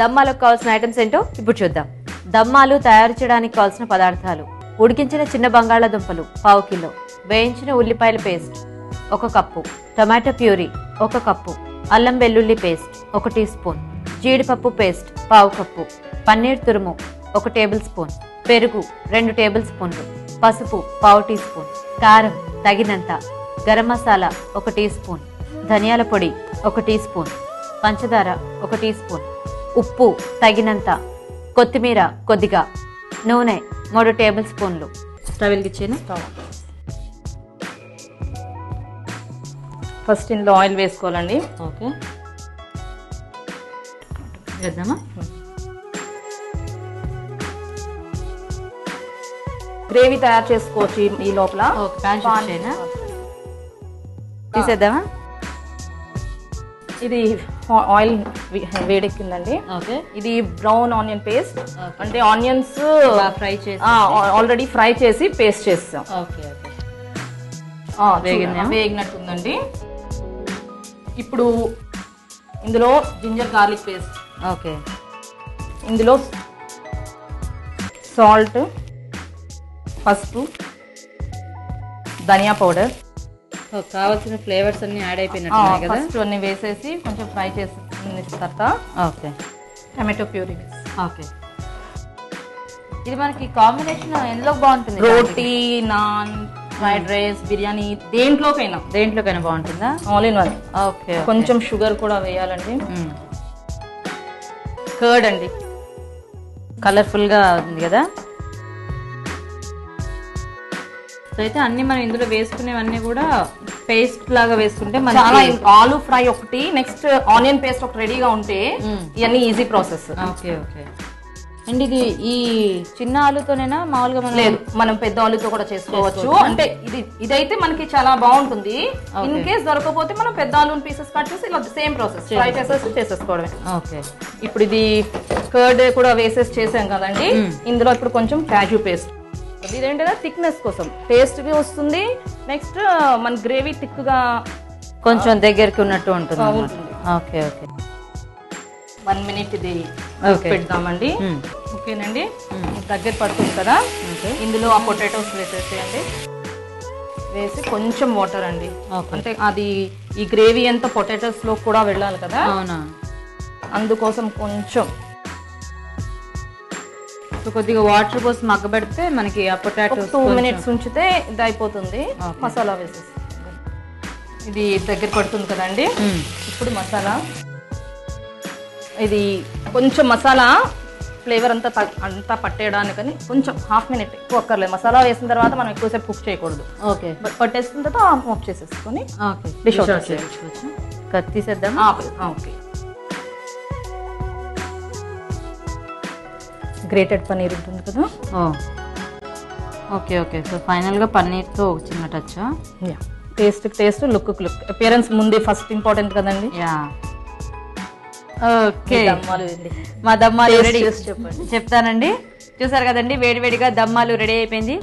దమ్మాలకు కావాల్సిన ఐటమ్స్ ఏంటో ఇప్పుడు చూద్దాం. దమ్మాలు తయారు చేయడానికి కావాల్సిన పదార్థాలు. ఉడికించిన చిన్న బంగాళాదుంపలు పావు కిలో. వేయించిన ఉల్లిపాయల పేస్ట్ ఒక కప్పు. టొమాటో ప్యూరీ ఒక కప్పు. అల్లం వెల్లుల్లి పేస్ట్ ఒక టీ స్పూన్. జీడిపప్పు పేస్ట్ పావు కప్పు. పన్నీర్ తురుము ఒక టేబుల్ స్పూన్. పెరుగు రెండు టేబుల్ స్పూన్లు. పసుపు పావు టీ స్పూన్. కారం తగినంత. గరం మసాలా ఒక టీ స్పూన్. ధనియాల పొడి ఒక టీ స్పూన్. పంచదార ఒక టీ స్పూన్. ఉప్పు తగినంత కొత్తిమీర కొద్దిగా నూనె మూడు టేబుల్ స్పూన్లు. స్టవ్ వెలిగించేనా? ఫస్ట్ ఇందులో ఆయిల్ వేసుకోవాలండి. ఓకే. వేద్దామా? గ్రేవీ తయారు చేసుకోవచ్చు ఈ- లోపల. తీసేద్దామా? ఇది ఆయిల్ వేడెక్కిందండి. ఓకే. ఇది బ్రౌన్ ఆనియన్ పేస్ట్. అంటే ఆనియన్స్ ఫ్రై చేసి ఆల్రెడీ ఫ్రై చేసి పేస్ట్ చేస్తాం. వేగినట్టుందండి. ఇప్పుడు ఇందులో జింజర్ గార్లిక్ పేస్ట్. ఓకే. ఇందులో సాల్ట్ పసుపు ధనియా పౌడర్. కావాల్సిన ఫ్లేవర్స్ అన్ని యాడ్ అయిపోయినట్టు కదా? ఫస్ట్ అన్ని వేసేసి కొంచెం ఫ్రై చేసి తర్వాత ఓకే. Tomato puree okay. ఇది మనకి కాంబినేషన్ ఎందులో బాగుంటుంది? రోటీ నాన్ ఫ్రైడ్ రైస్ బిర్యానీ దేంట్లోకైనా. దేంట్లోకైనా బాగుంటుందా? ఆల్ ఇన్ వన్ ఓకే కొంచెం షుగర్ కూడా వేయాలండి. కర్డ్ అండి. కలర్ఫుల్గా ఉంది కదా? సో అయితే అన్ని మనం ఇందులో వేసుకునేవన్నీ కూడా పేస్ట్ లాగా వేసుకుంటే చాలా ఆలు ఫ్రై ఒకటి నెక్స్ట్ ఆనియన్ పేస్ట్ ఒకటి రెడీగా ఉంటే. ఇవన్నీ easy process okay okay. And ఇది ఈ చిన్న ఆలుతోనేనా? మామూలుగా మనం లేదు మనం పెద్ద ఆలుతో కూడా చేసుకోవచ్చు. అంటే ఇది ఇదైతే మనకి చాలా బాగుంటుంది. ఇన్ కేస్ దొరకకపోతే మనం పెద్ద ఆలు పీసెస్ కట్ చేసి ఇలా సేమ్ ప్రాసెస్ ఫ్రై చేసేసి చేసేసుకోవడమే. ఓకే. ఇప్పుడు ఇది కర్డ్ కూడా వేసేసి చేసాం కదండి. ఇందులో ఇప్పుడు కొంచెం క్యాజు పేస్ట్. ఇదేంటంటే థిక్నెస్ కోసం. టేస్ట్కి వస్తుంది. నెక్స్ట్ మన గ్రేవీ థిక్గా కొంచెం దగ్గరికి ఉన్నట్టు ఉంటుంది. Okay okay. వన్ మినిట్ ఇది. పెడదామండి. ఓకేనండి? దగ్గర పడుతుంది కదా? ఇందులో ఆ పొటాటోస్ వేసేసేయండి. వేసి కొంచెం వాటర్ అండి. అంటే అది ఈ గ్రేవీ అంతా పొటాటోస్లో కూడా వెళ్ళాలి కదా? అవునా? అందుకోసం కొంచెం కొద్దిగా వాటర్ పోసి మగ్గబెడితే మనకి ఆ పొటాటో టూ మినిట్స్ ఉంచితే ఇది అయిపోతుంది. మసాలా వేసేసి. ఇది దగ్గర పడుతుంది కదండి. ఇప్పుడు మసాలా. ఇది కొంచెం మసాలా ఫ్లేవర్ అంతా అంతా పట్టేయడానికని కొంచెం హాఫ్ మినిట్ ఎక్కువ అక్కర్లేదు. మసాలా వేసిన తర్వాత మనం ఎక్కువసేపు కుక్ చేయకూడదు. ఓకే. బట్ పట్టేసిన తర్వాత ఆఫ్ ఆఫ్ చేసేసుకొని okay. Dish out Dish out చేసుకోవచ్చు. కత్తి తీసేద్దామా? ఓకే. గ్రేటెడ్ పనీర్ ఉంటుంది కదా? ఓ. Okay okay. సో ఫైనల్గా పన్నీర్తో ఒక చిన్న touch taste taste look look appearance ముందే ఫస్ట్ ఇంపార్టెంట్ కదండి? Yeah okay. మా దమ్మాలు రెడీ చేసి చెప్పండి. చెప్తానండి. చూసారు కదండి వేడివేడిగా దమ్మాలు రెడీ అయిపోయింది.